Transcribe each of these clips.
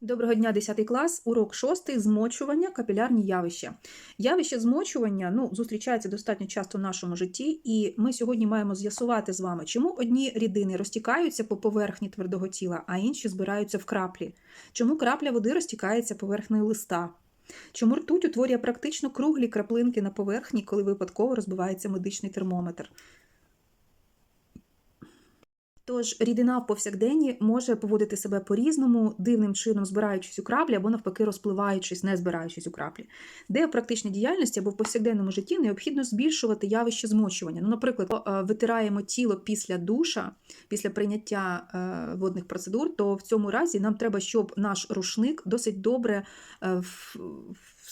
Доброго дня, 10 клас, урок 6. Змочування, капілярні явища. Явище змочування ну, зустрічається достатньо часто в нашому житті, і ми сьогодні маємо з'ясувати з вами, чому одні рідини розтікаються по поверхні твердого тіла, а інші збираються в краплі. Чому крапля води розтікається поверхнею листа? Чому ртуть утворює практично круглі краплинки на поверхні, коли випадково розбивається медичний термометр? Тож рідина в повсякденні може поводити себе по-різному, дивним чином збираючись у краплі або навпаки розпливаючись, не збираючись у краплі. Де в практичній діяльності або в повсякденному житті необхідно збільшувати явище змочування. Ну, наприклад, е, витираємо тіло після душа, після прийняття е, водних процедур, то в цьому разі нам треба, щоб наш рушник досить добре е, в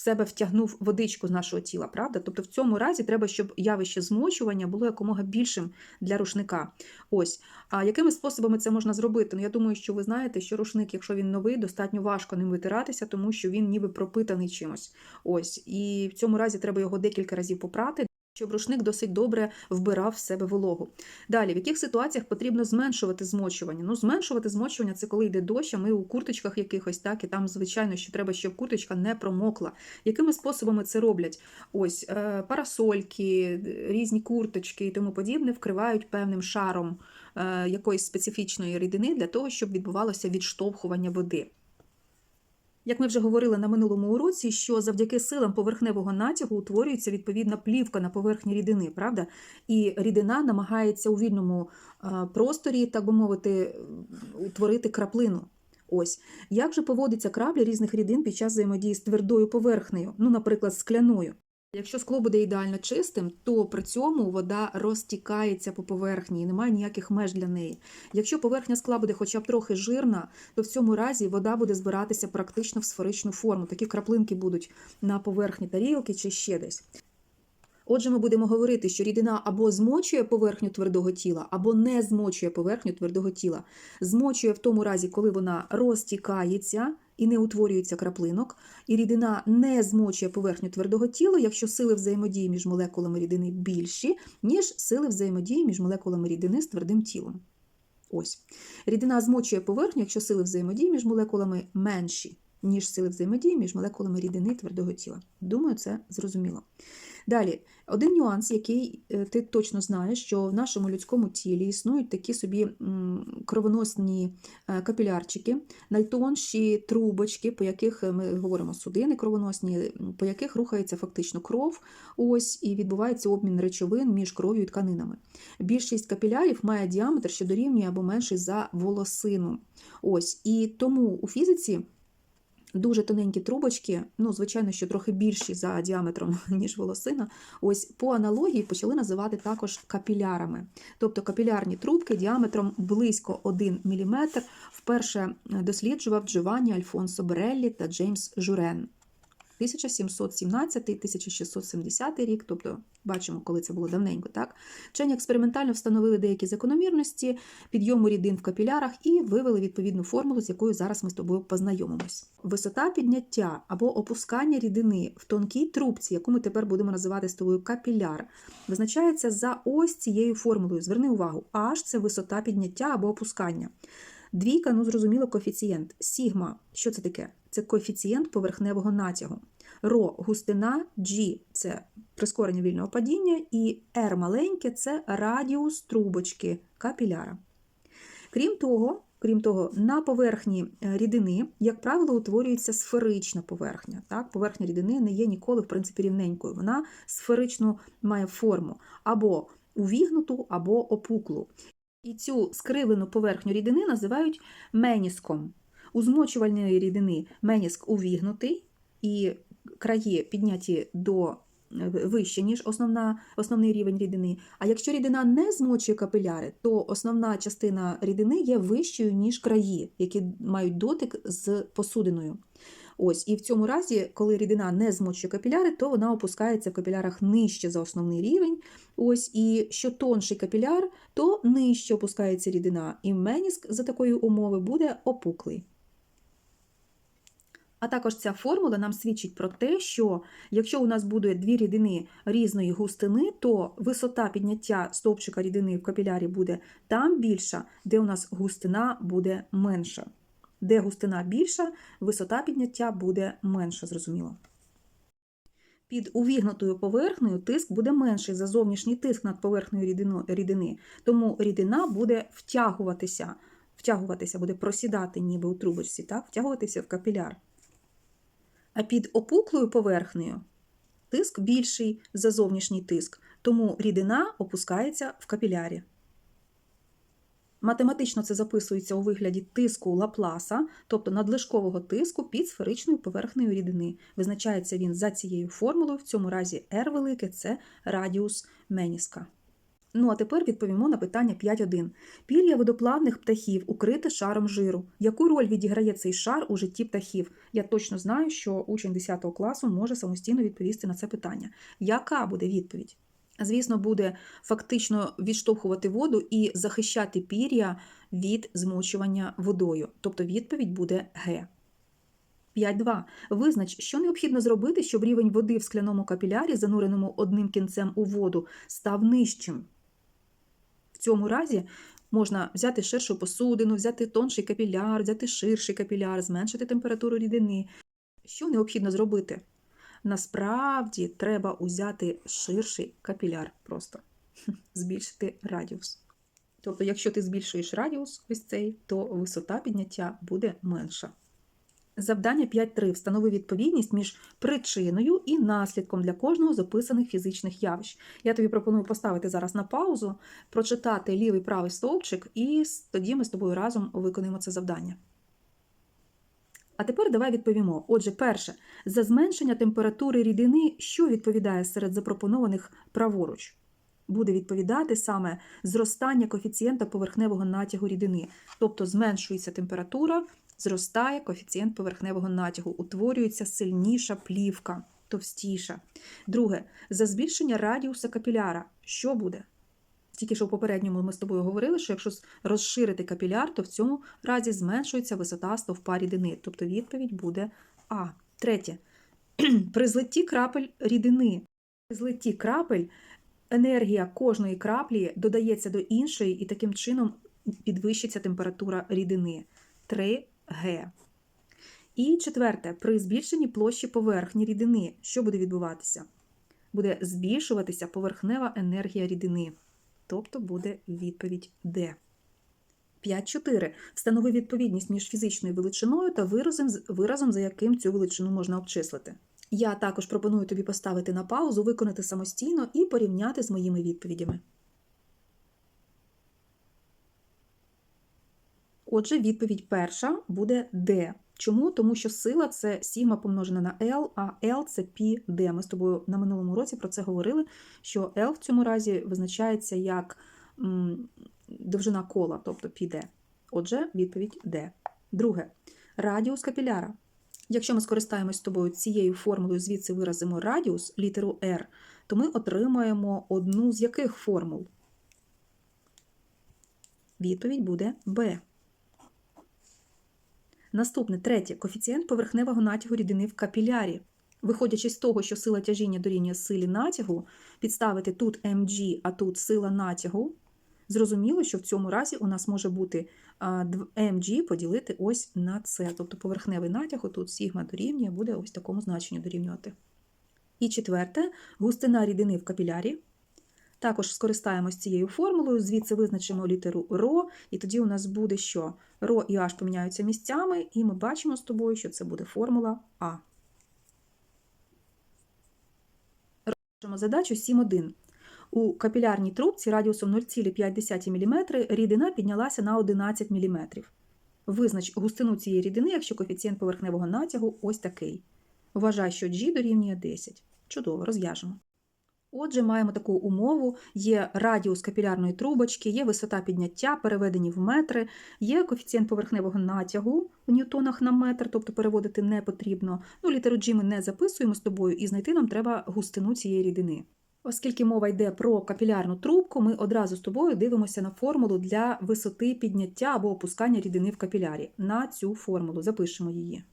себе втягнув водичку з нашого тіла, правда? Тобто в цьому разі треба, щоб явище змочування було якомога більшим для рушника. Ось. А якими способами це можна зробити? Ну, я думаю, що ви знаєте, що рушник, якщо він новий, достатньо важко ним витиратися, тому що він ніби пропитаний чимось. Ось. І в цьому разі треба його декілька разів попрати. Щоб рушник досить добре вбирав в себе вологу. Далі, в яких ситуаціях потрібно зменшувати змочування? Ну, зменшувати змочування це коли йде дощ, а ми у курточках якихось, так, і там, звичайно, що треба, щоб курточка не промокла. Якими способами це роблять? Ось е, парасольки, різні курточки і тому подібне вкривають певним шаром е, якоїсь специфічної рідини для того, щоб відбувалося відштовхування води. Як ми вже говорили на минулому уроці, що завдяки силам поверхневого натягу утворюється відповідна плівка на поверхні рідини, правда? І рідина намагається у вільному просторі, так би мовити, утворити краплину. Ось як же поводиться крапля різних рідин під час взаємодії з твердою поверхнею, ну, наприклад, скляною. Якщо скло буде ідеально чистим, то при цьому вода розтікається по поверхні і немає ніяких меж для неї. Якщо поверхня скла буде хоча б трохи жирна, то в цьому разі вода буде збиратися практично в сферичну форму. Такі краплинки будуть на поверхні тарілки чи ще десь. Отже, ми будемо говорити, що рідина або змочує поверхню твердого тіла, або не змочує поверхню твердого тіла. Змочує в тому разі, коли вона розтікається і не утворюється краплинок, і рідина не змочує поверхню твердого тіла, якщо сили взаємодії між молекулами рідини більші, ніж сили взаємодії між молекулами рідини з твердим тілом. Ось. Рідина змочує поверхню, якщо сили взаємодії між молекулами менші, ніж сили взаємодії між молекулами рідини твердого тіла. Думаю, це зрозуміло. Далі, один нюанс, який е, ти точно знаєш, що в нашому людському тілі існують такі собі кровоносні е, капілярчики, найтонші трубочки, по яких е, ми говоримо судини кровоносні, по яких рухається фактично кров, ось і відбувається обмін речовин між кров'ю і тканинами. Більшість капілярів має діаметр, що дорівнює або менший за волосину. Ось, І тому у фізиці. Дуже тоненькі трубочки, ну, звичайно, що трохи більші за діаметром, ніж волосина. Ось по аналогії почали називати також капілярами. Тобто капілярні трубки діаметром близько 1 мм вперше досліджував Джованні Альфонсо Береллі та Джеймс Журен. 1717-1670 рік, тобто бачимо, коли це було давненько. так? Вчені експериментально встановили деякі закономірності підйому рідин в капілярах і вивели відповідну формулу, з якою зараз ми з тобою познайомимось. Висота підняття або опускання рідини в тонкій трубці, яку ми тепер будемо називати з тобою капіляр, визначається за ось цією формулою. Зверни увагу, H – це висота підняття або опускання. Двійка, ну зрозуміло, коефіцієнт. Сігма, що це таке? Це коефіцієнт поверхневого натягу. Ро густина, G це прискорення вільного падіння, і R маленьке це радіус трубочки капіляра. Крім того, крім того, на поверхні е, рідини, як правило, утворюється сферична поверхня. Так? Поверхня рідини не є ніколи, в принципі, рівненькою. Вона сферичну має форму або увігнуту, або опуклу. І цю скривлену поверхню рідини називають меніском. У змочувальної рідини меніск увігнутий, і краї підняті до е, вище, ніж основна, основний рівень рідини. А якщо рідина не змочує капіляри, то основна частина рідини є вищою, ніж краї, які мають дотик з посудиною. Ось, І в цьому разі, коли рідина не змочує капіляри, то вона опускається в капілярах нижче за основний рівень. Ось, І що тонший капіляр, то нижче опускається рідина, і меніск за такої умови буде опуклий. А також ця формула нам свідчить про те, що якщо у нас буде дві рідини різної густини, то висота підняття стовпчика рідини в капілярі буде там більша, де у нас густина буде менша. Де густина більша, висота підняття буде менша, зрозуміло. Під увігнутою поверхнею тиск буде менший за зовнішній тиск над поверхнею рідини, тому рідина буде втягуватися, втягуватися, буде просідати ніби у трубочці, так? втягуватися в капіляр. А під опуклою поверхнею тиск більший за зовнішній тиск, тому рідина опускається в капілярі. Математично це записується у вигляді тиску Лапласа, тобто надлишкового тиску під сферичною поверхнею рідини. Визначається він за цією формулою, в цьому разі R велике це радіус Меніска. Ну а тепер відповімо на питання 5.1. Пір'я водоплавних птахів укрите шаром жиру. Яку роль відіграє цей шар у житті птахів? Я точно знаю, що учень 10 класу може самостійно відповісти на це питання. Яка буде відповідь? Звісно, буде фактично відштовхувати воду і захищати пір'я від змочування водою. Тобто відповідь буде Г. 5.2. Визнач, що необхідно зробити, щоб рівень води в скляному капілярі, зануреному одним кінцем у воду, став нижчим. Цьому разі можна взяти ширшу посудину, взяти тонший капіляр, взяти ширший капіляр, зменшити температуру рідини. Що необхідно зробити? Насправді треба узяти ширший капіляр просто збільшити радіус. Тобто, якщо ти збільшуєш радіус ось цей, то висота підняття буде менша. Завдання 5.3. Встанови відповідність між причиною і наслідком для кожного з описаних фізичних явищ. Я тобі пропоную поставити зараз на паузу, прочитати лівий правий стовпчик, і тоді ми з тобою разом виконуємо це завдання. А тепер давай відповімо. Отже, перше, за зменшення температури рідини, що відповідає серед запропонованих праворуч? Буде відповідати саме зростання коефіцієнта поверхневого натягу рідини. Тобто зменшується температура, зростає коефіцієнт поверхневого натягу, утворюється сильніша плівка, товстіша. Друге, за збільшення радіуса капіляра, що буде? Тільки що в попередньому ми з тобою говорили, що якщо розширити капіляр, то в цьому разі зменшується висота стовпа рідини. Тобто відповідь буде А. Третє. При злитті крапель рідини. При злитті крапель енергія кожної краплі додається до іншої, і таким чином підвищиться температура рідини. 3Г. І четверте, при збільшенні площі поверхні рідини, що буде відбуватися? Буде збільшуватися поверхнева енергія рідини. Тобто буде відповідь Д. 5.4. Встанови відповідність між фізичною величиною та виразом, виразом, за яким цю величину можна обчислити. Я також пропоную тобі поставити на паузу, виконати самостійно і порівняти з моїми відповідями. Отже, відповідь перша буде D. Чому? Тому що сила це сігма помножена на L, а L це π D. Ми з тобою на минулому році про це говорили, що L в цьому разі визначається як довжина кола, тобто πd. Отже, відповідь D. Друге. Радіус капіляра. Якщо ми скористаємось з тобою цією формулою, звідси виразимо радіус, літеру R, то ми отримаємо одну з яких формул? Відповідь буде B. Наступне, третє, коефіцієнт поверхневого натягу рідини в капілярі. Виходячи з того, що сила тяжіння дорівнює силі натягу, підставити тут mg, а тут сила натягу, зрозуміло, що в цьому разі у нас може бути mg поділити ось на це. Тобто поверхневий натяг, тут сігма дорівнює, буде ось такому значенню дорівнювати. І четверте, густина рідини в капілярі. Також скористаємось цією формулою, звідси визначимо літеру ро, і тоді у нас буде що? Ро і H поміняються місцями, і ми бачимо з тобою, що це буде формула А. Розглядаємо задачу 7.1. У капілярній трубці радіусом 0,5 мм рідина піднялася на 11 мм. Визнач густину цієї рідини, якщо коефіцієнт поверхневого натягу ось такий. Вважай, що G дорівнює 10. Чудово, розв'яжемо. Отже, маємо таку умову: є радіус капілярної трубочки, є висота підняття, переведені в метри, є коефіцієнт поверхневого натягу в ньютонах на метр, тобто переводити не потрібно. Ну, літеру G ми не записуємо з тобою, і знайти нам треба густину цієї рідини. Оскільки мова йде про капілярну трубку, ми одразу з тобою дивимося на формулу для висоти підняття або опускання рідини в капілярі. На цю формулу запишемо її.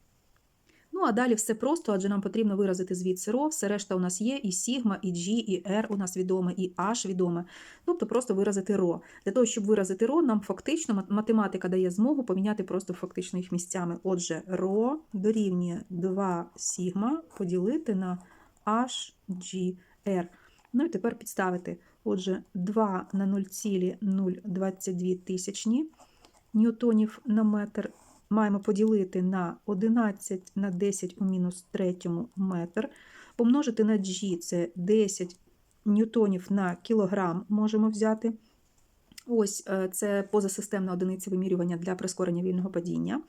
Ну, а далі все просто, адже нам потрібно виразити звідси ро, все решта у нас є, і сігма, і G, і R у нас відоме, і H відоме. Тобто просто виразити ро. Для того, щоб виразити ро, нам фактично математика дає змогу поміняти просто фактично їх місцями. Отже, ро дорівнює 2 сігма поділити на HGR. Ну і тепер підставити. Отже, 2 на 0,022 тисячні ньютонів на метр маємо поділити на 11 на 10 у мінус третьому метр, помножити на G, це 10 ньютонів на кілограм можемо взяти. Ось е, це позасистемна одиниця вимірювання для прискорення вільного падіння.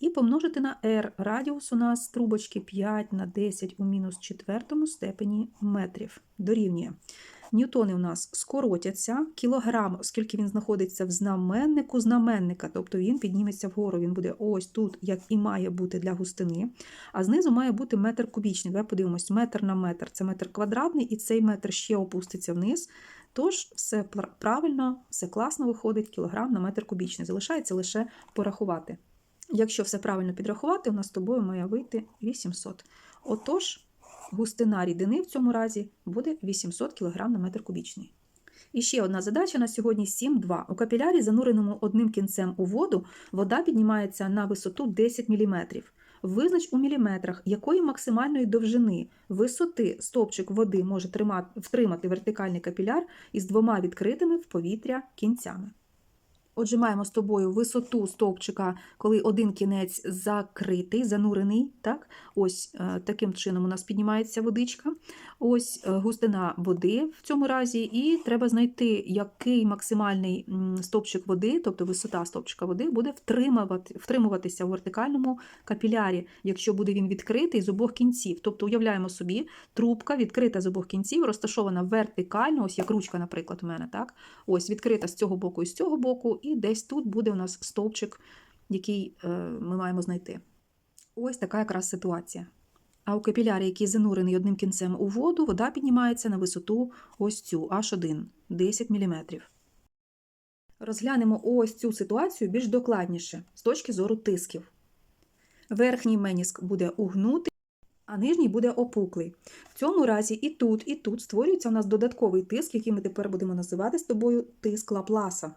І помножити на R. Радіус у нас трубочки 5 на 10 у мінус четвертому степені метрів. Дорівнює. Ньютони у нас скоротяться. Кілограм, оскільки він знаходиться в знаменнику знаменника, тобто він підніметься вгору, він буде ось тут, як і має бути для густини. А знизу має бути метр кубічний. Давай подивимось, метр на метр. Це метр квадратний, і цей метр ще опуститься вниз. Тож все правильно, все класно виходить, кілограм на метр кубічний. Залишається лише порахувати. Якщо все правильно підрахувати, у нас з тобою має вийти 800. Отож, густина рідини в цьому разі буде 800 кг на метр кубічний. І ще одна задача на сьогодні 7.2. У капілярі, зануреному одним кінцем у воду, вода піднімається на висоту 10 мм. Визнач у міліметрах, якої максимальної довжини висоти стовпчик води може втримати вертикальний капіляр із двома відкритими в повітря кінцями. Отже, маємо з тобою висоту стовпчика, коли один кінець закритий, занурений. Так? Ось е, таким чином у нас піднімається водичка. Ось е, густина води в цьому разі, і треба знайти, який максимальний стовпчик води, тобто висота стовпчика води, буде втримувати, втримуватися в вертикальному капілярі, якщо буде він відкритий з обох кінців. Тобто, уявляємо собі, трубка відкрита з обох кінців, розташована вертикально, ось як ручка, наприклад, у мене. так? Ось відкрита з цього боку і з цього боку, і десь тут буде у нас стовпчик, який е, ми маємо знайти. Ось така якраз ситуація. А у капілярі, який занурений одним кінцем у воду, вода піднімається на висоту ось цю H1 10 мм. Розглянемо ось цю ситуацію більш докладніше з точки зору тисків. Верхній меніск буде угнутий, а нижній буде опуклий. В цьому разі і тут, і тут створюється у нас додатковий тиск, який ми тепер будемо називати з тобою тиск Лапласа.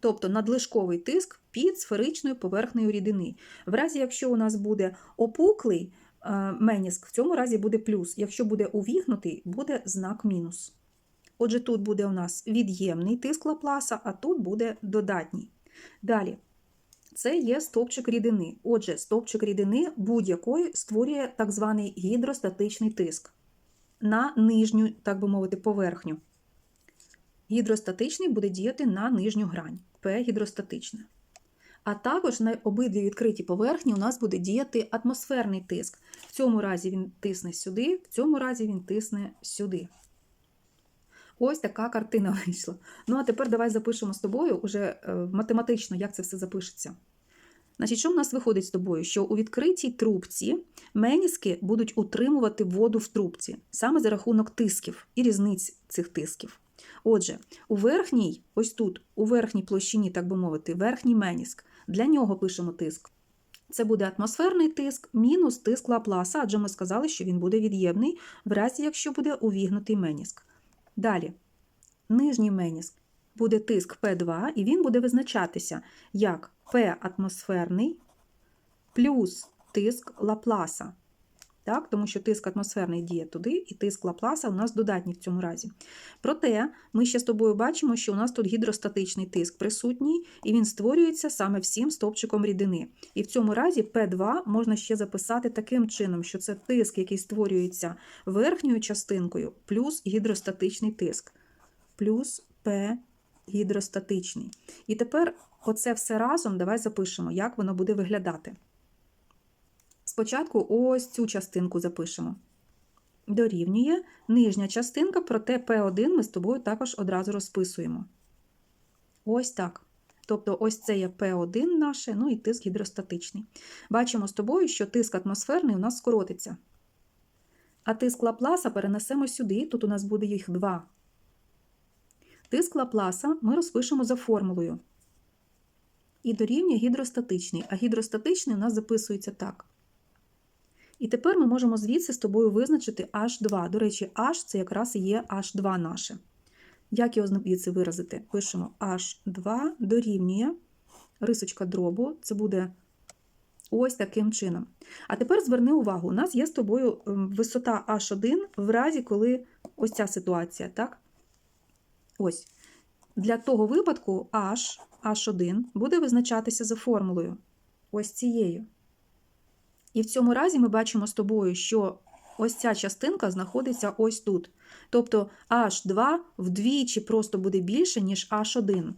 Тобто надлишковий тиск під сферичною поверхнею рідини. В разі, якщо у нас буде опуклий е, меніск, в цьому разі буде плюс. Якщо буде увігнутий, буде знак мінус. Отже, тут буде у нас від'ємний тиск Лапласа, а тут буде додатній. Далі. Це є стовпчик рідини. Отже, стовпчик рідини будь-якої створює так званий гідростатичний тиск на нижню, так би мовити, поверхню. Гідростатичний буде діяти на нижню грань П гідростатичне. А також на обидві відкриті поверхні у нас буде діяти атмосферний тиск. В цьому разі він тисне сюди, в цьому разі він тисне сюди. Ось така картина вийшла. Ну, а тепер давай запишемо з тобою уже е, математично, як це все запишеться. Значить, що в нас виходить з тобою? Що у відкритій трубці меніски будуть утримувати воду в трубці саме за рахунок тисків і різниць цих тисків. Отже, у верхній, ось тут, у верхній площині, так би мовити, верхній меніск, для нього пишемо тиск. Це буде атмосферний тиск мінус тиск Лапласа, адже ми сказали, що він буде від'ємний, в разі якщо буде увігнутий меніск. Далі, нижній меніск буде тиск P2, і він буде визначатися як P атмосферний плюс тиск Лапласа. Так, тому що тиск атмосферний діє туди, і тиск Лапласа у нас додатній в цьому разі. Проте ми ще з тобою бачимо, що у нас тут гідростатичний тиск присутній, і він створюється саме всім стовпчиком рідини. І в цьому разі P2 можна ще записати таким чином, що це тиск, який створюється верхньою частинкою, плюс гідростатичний тиск, плюс P гідростатичний. І тепер оце все разом давай запишемо, як воно буде виглядати. Спочатку ось цю частинку запишемо. Дорівнює нижня частинка, проте P1 ми з тобою також одразу розписуємо. Ось так. Тобто, ось це є P1 наше, ну і тиск гідростатичний. Бачимо з тобою, що тиск атмосферний у нас скоротиться. А тиск Лапласа перенесемо сюди, тут у нас буде їх два. Тиск Лапласа ми розпишемо за формулою. І дорівнює гідростатичний. А гідростатичний у нас записується так. І тепер ми можемо звідси з тобою визначити H2. До речі, H це якраз і є H2 наше. Як його звідси виразити? Пишемо H2 дорівнює рисочка дробу, це буде ось таким чином. А тепер зверни увагу, у нас є з тобою ем, висота H1 в разі, коли ось ця ситуація, так? Ось. Для того випадку H, H1 буде визначатися за формулою ось цією. І в цьому разі ми бачимо з тобою, що ось ця частинка знаходиться ось тут. Тобто H2 вдвічі просто буде більше, ніж H1.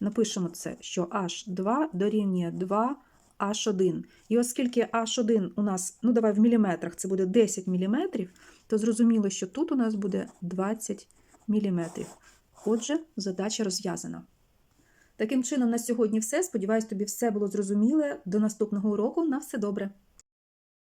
Напишемо це, що H2 дорівнює 2 H1. І оскільки H1 у нас, ну давай в міліметрах, це буде 10 міліметрів, то зрозуміло, що тут у нас буде 20 міліметрів. Отже, задача розв'язана. Таким чином, на сьогодні все. Сподіваюсь, тобі все було зрозуміле. До наступного уроку. На все добре!